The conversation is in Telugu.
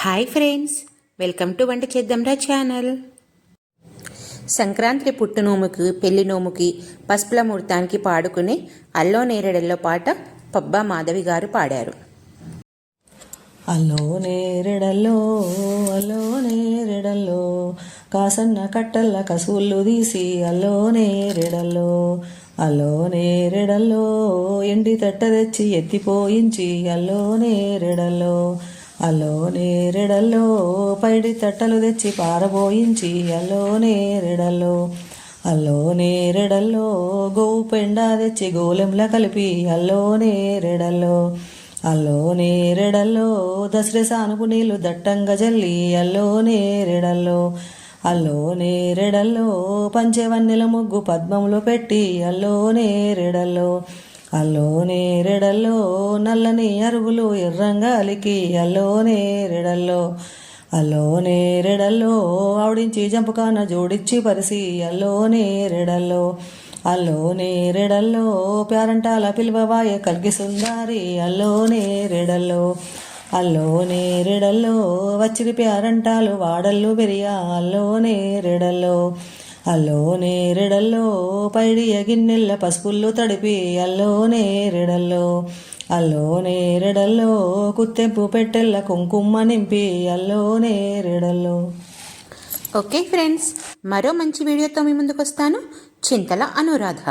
హాయ్ ఫ్రెండ్స్ వెల్కమ్ టు వంట చేద్దాంరా ఛానల్ సంక్రాంతి పుట్టు నోముకి పెళ్ళి నోముకి పసుపుల ముహూర్తానికి పాడుకునే అల్లో నేరేడల్లో పాట పబ్బా మాధవి గారు పాడారు. అల్లో నేరెడల్లో అల్లో నేరెడల్లో కాసన్న కట్టల్ల కసువుళ్ళు తీసి అల్లో నేరెడల్లో అల్లో నేరెడల్లో ఎండి తట్ట తెచ్చి ఎత్తిపోయించి అల్లో నేరెడల్లో అల్లో నేరెడల్లో పైడి తట్టలు తెచ్చి పారబోయించి అల్లో నేరెడల్లో అల్లో నేరెడల్లో గోవు పెండ తెచ్చి గోలెంల కలిపి అల్లో నేరెడల్లో అల్లో నేరెడల్లో దసరే సానుపు నీళ్ళు దట్టంగా జల్లి అల్లో నేరెడల్లో అల్లో నేరెడల్లో పంచవన్నెల ముగ్గు పద్మంలో పెట్టి అల్లో నేరెడల్లో అల్లో నేరెడల్లో నల్లని అరుగులు ఎర్రంగా అలికి అల్లో నేరెడల్లో అల్లో నేరెడల్లో ఆవిడించి జంపకాన జోడించి పరిసి అల్లో నేరెడల్లో అల్లో నేరెడల్లో ప్యారంటాల పిలువవాయ కలిగి సుందారి అల్లో నేరెడల్లో అల్లో నేరెడల్లో వచ్చిరి ప్యారంటాలు వాడల్లు పెరియా అల్లో నేరెడల్లో అల్లో నేరెడల్లో పైడి గిన్నెల్ల పసుపుల్లు తడిపి అల్లో నేరెడల్లో అల్లో నేరెడల్లో కుత్తెంపు పెట్టెల్ల కుంకుమ నింపి అల్లో నేరెడల్లో. ఓకే ఫ్రెండ్స్ మరో మంచి వీడియోతో మీ ముందుకు వస్తాను చింతల అనురాధ.